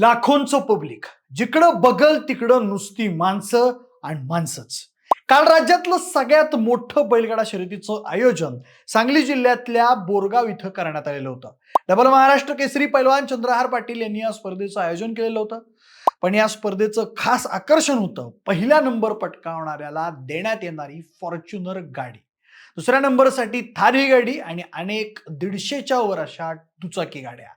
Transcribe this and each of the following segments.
लाखोंचं public जिकडं बगल तिकडं नुसती माणसं आणि माणसंच. काल राज्यातलं सगळ्यात मोठं बैलगाडा शर्यतीचं आयोजन सांगली जिल्ह्यातल्या बोरगाव इथं करण्यात आलेलं होतं. डबल महाराष्ट्र केसरी पैलवान चंद्रहार पाटील यांनी या स्पर्धेचं आयोजन केलेलं होतं. पण या स्पर्धेचं खास आकर्षण होतं पहिला नंबर पटकावणाऱ्याला देण्यात येणारी फॉर्च्युनर गाडी. दुसऱ्या नंबरसाठी थारी गाडी आणि अनेक दीडशेच्या वर अशा दुचाकी गाड्या.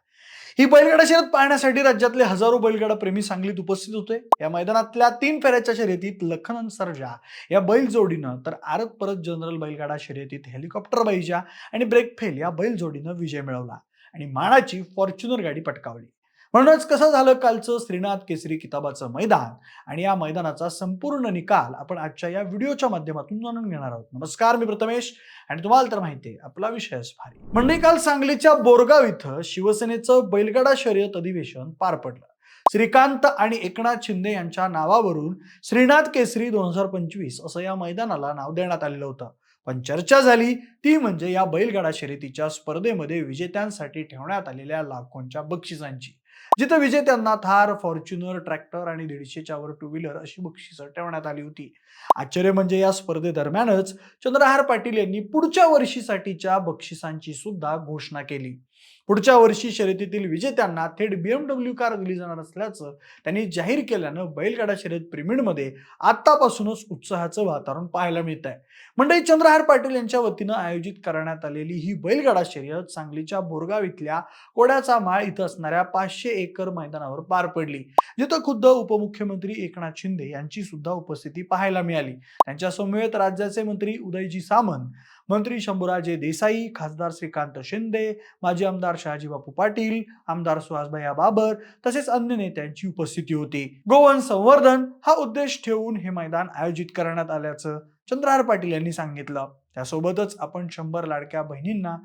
ही बैलगाडा शर्यत पाहण्यासाठी राज्यातले हजारो बैलगाडा प्रेमी सांगलीत उपस्थित होते. या मैदानातल्या तीन फेऱ्याच्या शर्यतीत लखनन सरजा या बैल जोडीनं तर आरत परत जनरल बैलगाडा शर्यतीत हेलिकॉप्टर बाईजा आणि ब्रेकफेल या बैल जोडीनं विजय मिळवला आणि मानाची फॉर्च्युनर गाडी पटकावली. म्हणूनच कसं झालं कालचं श्रीनाथ केसरी किताबाचं मैदान? आणि या मैदानाचा संपूर्ण निकाल आपण आजच्या या व्हिडिओच्या माध्यमातून जाणून घेणार आहोत. नमस्कार मी प्रथमेश. आणि तुम्हाला तर माहिती आहे आपला विषयच भारी. म्हणजे काल सांगलीच्या बोरगाव इथं शिवसेनेचं बैलगाडा शर्यत अधिवेशन पार पडलं. श्रीकांत आणि एकनाथ शिंदे यांच्या नावावरून श्रीनाथ केसरी दोन हजार पंचवीस असं या मैदानाला नाव देण्यात आलेलं होतं. पण चर्चा झाली ती म्हणजे या बैलगाडा शर्यतीच्या स्पर्धेमध्ये विजेत्यांसाठी ठेवण्यात आलेल्या लाखोंच्या बक्षिसांची. जिथं विजेत्यांना थार फॉर्च्युनर ट्रॅक्टर आणि दीडशेच्या वर टू व्हीलर अशी बक्षिसं ठेवण्यात आली होती. आश्चर्य म्हणजे या स्पर्धेदरम्यानच चंद्रहार पाटील यांनी पुढच्या वर्षीसाठीच्या बक्षिसांची सुद्धा घोषणा केली. पुढच्या वर्षी शर्यतीतील विजेत्यांना थेट बीएमडब्ल्यू कार दिली जाणार असल्याचं त्यांनी जाहीर केल्यानं बैलगाडा शर्यत प्रेमींमध्ये आतापासूनच उत्साहाचं वातावरण पाहायला मिळत आहे मंडळी चंद्रहार पाटील यांच्या वतीनं आयोजित करण्यात आलेली ही बैलगाडा शर्यत सांगलीच्या बोरगाव इथल्या कोड्याचा माळ इथं असणाऱ्या पाचशे एकर मैदानावर पार पडली. जिथं खुद्द उपमुख्यमंत्री एकनाथ शिंदे यांची सुद्धा उपस्थिती पाहायला मिळाली. त्यांच्या समवेत राज्याचे मंत्री उदयजी सामंत मंत्री शंभूराजे देसाई खासदार श्रीकांत शिंदे माजी आमदार शहाजीबापू पाटील आमदार सुहासभाई बाबर तसेच अन्य नेत्यांची उपस्थिती होती. गोवन संवर्धन हा उद्देश ठेवून हे मैदान आयोजित करण्यात आल्याचं चंद्रहार पाटील यांनी सांगितलं. त्यासोबतच आपण शंभर लाडक्या बहिणींना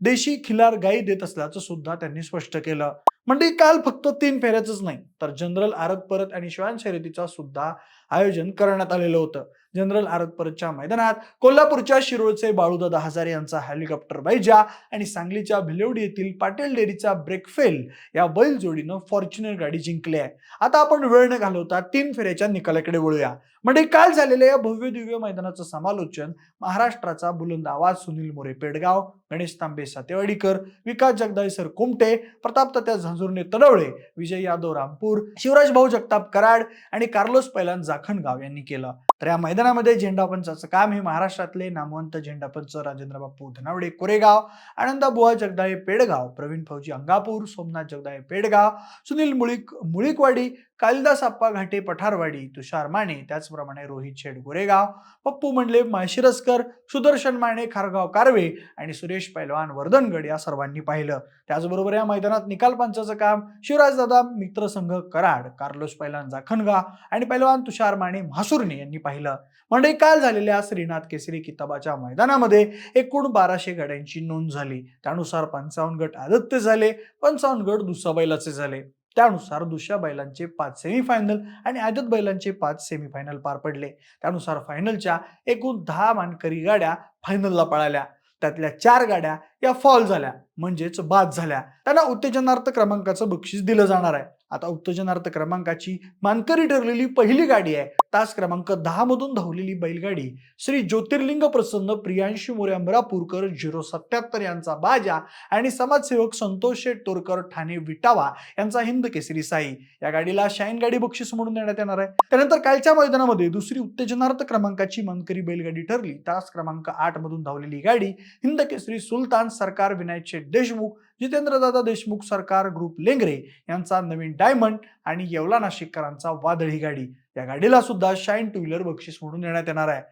देशी खिलार गाई देत असल्याचं सुद्धा त्यांनी स्पष्ट केलं. म्हणजे काल फक्त तीन फेऱ्याच नाही तर जनरल आरत परत आणि श्वान शर्यतीचा सुद्धा आयोजन करण्यात आलेलं होतं. जनरल आरत परतच्या मैदानात कोल्हापूरच्या शिरोळचे बाळूदादा हजारे यांचा हेलिकॉप्टर बैजा आणि सांगलीच्या भिलवडी येथील पाटील डेअरीचा ब्रेकफेल या बैल जोडीनं फॉर्च्युनर गाडी जिंकली आहे. आता आपण वेळ न घालवता तीन फेऱ्याच्या निकालाकडे वळूया. म्हणजे काल झालेल्या या भव्य दिव्य मैदानाचं समालोचन महाराष्ट्राचा बुलंद आवाज सुनील मोरे पेडगाव गणेश तांबे सातेवाडीकर विकास जगदाईसर कुमटे प्रताप तत्या झंझुर्णे तडवळे विजय यादव रामपूर शिवराज भाऊ जगताप कराड आणि कार्लोस पैलान जाखणगाव यांनी केलं. तर या मैदानामध्ये झेंडापंचाचं काम हे महाराष्ट्रातले नामवंत झेंडापंच राजेंद्र बापू धनावडे कोरेगाव आनंदा बुवा जगदाळे पेडगाव प्रवीण फौजी अंगापूर सोमनाथ जगदाळे पेडगाव सुनील मुळीक मुळीकवाडी कालिदास आप्पा घाटे पठारवाडी तुषार माने त्याचप्रमाणे रोहित शेड गोरेगाव पप्पू मंडले माळशिरसकर सुदर्शन माने खारगाव कारवे आणि सुरेश पैलवान वर्धनगड या सर्वांनी पाहिलं. त्याचबरोबर या मैदानात निकाल पंचाचं काम शिवराजदादा मित्रसंघ कराड कार्लोस पैलवान जाखणगा आणि पैलवान तुषार माने म्हासुर्णे यांनी पाहिलं. म्हणजे काल झालेल्या श्रीनाथ केसरी किताबाच्या मैदानामध्ये एकूण बाराशे गाड्यांची नोंद झाली. त्यानुसार पंचावन्न गट आदत्य झाले पंचावन्न गट दुसाबैलाचे बैलाचे झाले. त्यानुसार दुसऱ्या बैलांचे पाच सेमीफायनल आणि आदत बैलांचे पाच सेमीफायनल पार पडले. त्यानुसार फायनलच्या एकूण दहा मानकरी गाड्या फायनलला पळाल्या. त्यातल्या चार गाड्या या फॉल झाल्या. म्हणजेच बाद झाल्या. त्यांना उत्तेजनार्थ क्रमांकाचं बक्षीस दिलं जाणार आहे. आता उत्तेजनार्थ क्रमांकाची मानकरी ठरलेली पहिली गाडी आहे. तास क्रमांक दहा मधून धावलेली बैलगाडी श्री ज्योतिर्लिंग प्रसन्न प्रियांशी मोरे अमरापूरकर झिरो सत्याहत्तर यांचा बाजा आणि समाजसेवक संतोष शेठ तोरकर ठाणे विटावा यांचा हिंद केसरी साई. या गाडीला शाईन गाडी बक्षीस म्हणून देण्यात येणार आहे. त्यानंतर कालच्या मैदानामध्ये दुसरी उत्तेजनार्थ क्रमांकाची मानकरी बैलगाडी ठरली. तास क्रमांक आठ मधून धावलेली गाडी हिंद केसरी सुलतान सरकार विनायक शेठ देशमुख जितेंद्रदादा देशमुख सरकार ग्रुप लेंगरे यांचा नवीन डायमंड आणि येवला नाशिककरांचा वादळी गाडी. या गाडीला सुद्धा शाईन टू व्हीलर बक्षीस म्हणून देण्यात येणार आहे.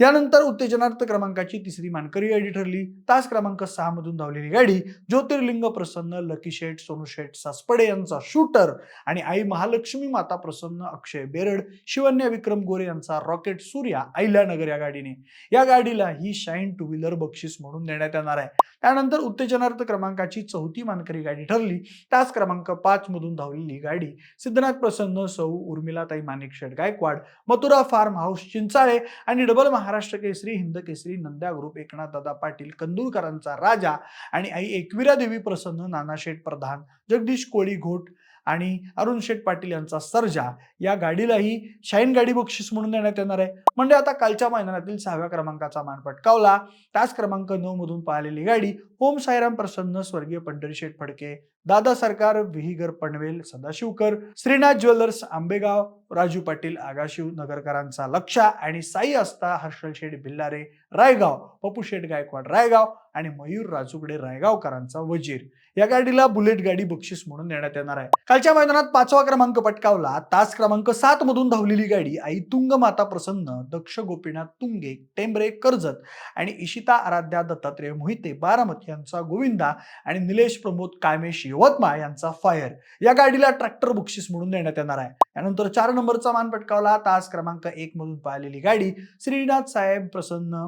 यानंतर उत्तेजनार्थ क्रमांकाची तिसरी मानकरी गाडी ठरली. तास क्रमांक सहा मधून धावलेली गाडी ज्योतिर्लिंग प्रसन्न लकी शेठ सोनू शेठ सासपडे यांचा शूटर आणि आई महालक्ष्मी माता प्रसन्न अक्षय बेरड शिवन्या विक्रम गोरे यांचा रॉकेट सूर्या नगर या गाडीने. या गाडीला ही शाईन टू व्हीलर बक्षीस म्हणून देण्यात येणार आहे. त्यानंतर उत्तेजनार्थ क्रमांकाची चौथी मानकरी गाडी ठरली. तास क्रमांक पाच मधून धावलेली गाडी सिद्धनाथ प्रसन्न सौ उर्मिलाताई माणिक शेठ गायकवाड मथुरा फार्म हाऊस चिंचाळे आणि डबल महाराष्ट्र केसरी हिंद केसरी नंद्या ग्रुप एकनाथ दादा पाटील कंदुरकरांचा राजा आणि आई एकविरा देवी प्रसन्न नानाशेठ प्रधान जगदीश कोळी घोट आणि अरुण शेठ पाटील यांचा सर्जा. या गाडीलाही शाईन गाडी बक्षीस म्हणून देण्यात येणार आहे. म्हणजे आता कालच्या मैदानातील सहाव्या क्रमांकाचा मान पटकावला. त्याच क्रमांक नऊ मधून पाहिलेली गाडी ओम साईराम प्रसन्न स्वर्गीय पंढरीशेठ फडके दादा सरकार विहीगर पनवेल सदाशिवकर श्रीनाथ ज्वेलर्स आंबेगाव राजू पाटील आगाशिव नगरकरांचा लक्षा आणि साई असता हर्षल शेठ भिल्लारे रायगाव पप्पू शेठ गायकवाड रायगाव आणि मयूर राजूकडे रायगावकरांचा वजीर. या गाडीला बुलेट गाडी बक्षीस म्हणून देण्यात येणार आहे. कालच्या मैदानात पाचवा क्रमांक पटकावला. तास क्रमांक सात मधून धावलेली गाडी आई तुंग माता प्रसन्न दक्ष गोपीनाथ तुंगे टेंबरे कर्जत आणि इशिता आराध्या दत्तात्रेय मोहिते बारामती यांचा गोविंदा आणि निलेश प्रमोद कायमेश यवतमाळ यांचा फायर. या गाडीला ट्रॅक्टर बक्षीस म्हणून देण्यात येणार आहे. यानंतर चार नंबरचा मान पटकावला. तास क्रमांक एक मधून पाहिलेली गाडी श्रीनाथ साहेब प्रसन्न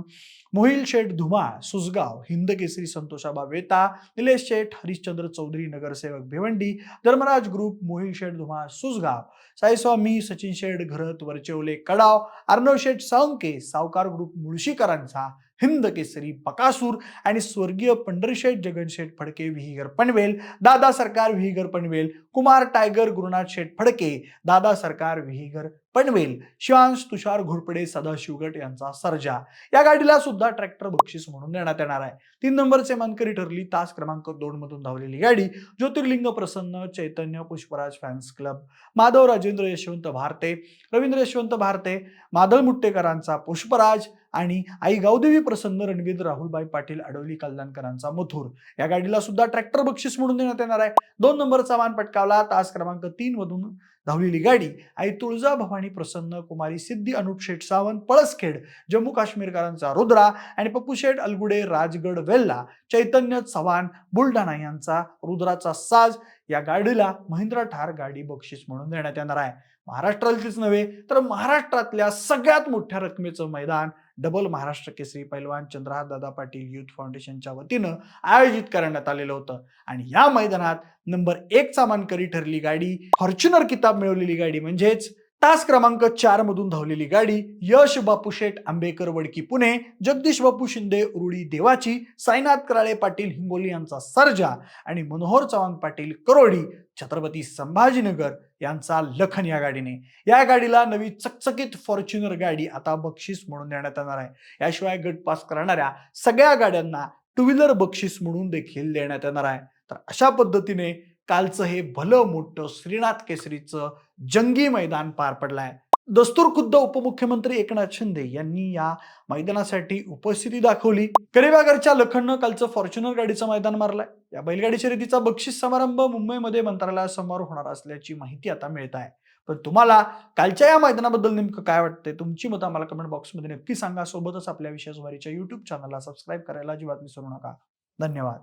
मोहिल शेठ धुमाळ सुसगाव हिंद केसरी संतोषाबा वेता निलेश शेठ हरिश्चंद्र चौधरी नगरसेवक भिवंडी धर्मराज ग्रुप मोहिल शेठ धुमाळ सुसगाव साईस्वामी सचिन शेठ घरत वरचेवले कडाव अर्णव शेठ सावंके सावकार ग्रुप मुळशीकरांचा हिंद केसरी बकासूर आणि स्वर्गीय पंढरीशेठ जगनशेठ फडके विहीगर पनवेल. दादा सरकार विहीगर पनवेल. कुमार टायगर गुरुनाथ शेठ फडके. दादा सरकार विहिगर पनवेल. शिवांश तुषार घोरपडे सदाशिवगट यांचा सर्जा. या गाडीला सुद्धा ट्रॅक्टर बक्षीस म्हणून देण्यात येणार आहे. तीन नंबरचे मानकरी ठरली तास क्रमांक दोन मधून धावलेली गाडी. ज्योतिर्लिंग प्रसन्न चैतन्य पुष्पराज फॅन्स क्लब. माधव राजेंद्र यशवंत भारते. रवींद्र यशवंत भारते. माधव मुट्टेकरांचा पुष्पराज. आणि आई गावदेवी प्रसन्न रणवीर राहुलबाई पाटील अडवली कल्याणकरांचा मथुर. या गाडीला सुद्धा ट्रॅक्टर बक्षीस म्हणून देण्यात येणार आहे. दोन नंबरचा मान पटकावला. तास क्रमांक तीन मधून धावलेली गाडी आई तुळजा भवानी प्रसन्न कुमारी सिद्धी अनुप शेठ सावंत पळसखेड जम्मू काश्मीरकरांचा रुद्रा आणि पप्पू शेठ अलगुडे राजगड वेल्ला चैतन्य चव्हाण बुलढाणा यांचा रुद्राचा साज. या गाडीला महिंद्रा ठार गाडी बक्षीस म्हणून देण्यात येणार आहे. महाराष्ट्रातलीच नव्हे तर महाराष्ट्रातल्या सगळ्यात मोठ्या रकमेचं मैदान डबल महाराष्ट्र केसरी पैलवान चंद्रहार दादा पाटील युथ फाउंडेशनच्या वतीनं आयोजित करण्यात आलेलं होतं. आणि या मैदानात नंबर एकचा मानकरी ठरली गाडी फॉर्च्युनर किताब मिळवलेली गाडी म्हणजेच तास क्रमांक चार मधून धावलेली गाडी यश बापू शेठ आंबेकर वडकी पुणे जगदीश बापू शिंदे उरुळी देवाची साईनाथ कराळे पाटील हिंगोली यांचा सर्जा आणि मनोहर चव्हाण पाटील करोडी छत्रपती संभाजीनगर यांचा लखन या गाडीने. या गाडीला नवी चकचकीत फॉर्च्युनर गाडी आता बक्षीस म्हणून देण्यात येणार आहे. याशिवाय गट पास करणाऱ्या सगळ्या गाड्यांना टू व्हीलर बक्षीस म्हणून देखील देण्यात येणार आहे. तर अशा पद्धतीने कालचं हे भलं मोठं श्रीनाथ केसरीचं जंगी मैदान पार पडलंय. दस्तूर खुद्द उपमुख्यमंत्री एकनाथ शिंदे यांनी या मैदानासाठी उपस्थिती दाखवली. करेबागरच्या लखननं कालचं फॉर्च्युनर गाडीचं मैदान मारलंय. या बैलगाडी शर्यतीचा बक्षीस समारंभ मुंबईमध्ये मंत्रालयासमोर होणार असल्याची माहिती आता मिळत आहे पण तुम्हाला कालच्या या मैदानाबद्दल नेमकं काय वाटतंय? तुमची मतं आम्हाला कमेंट बॉक्समध्ये नक्की सांगा. सोबतच आपल्या विशेष वारीच्या युट्यूब चॅनलला सबस्क्राईब करायला अजिबात विसरू नका. धन्यवाद.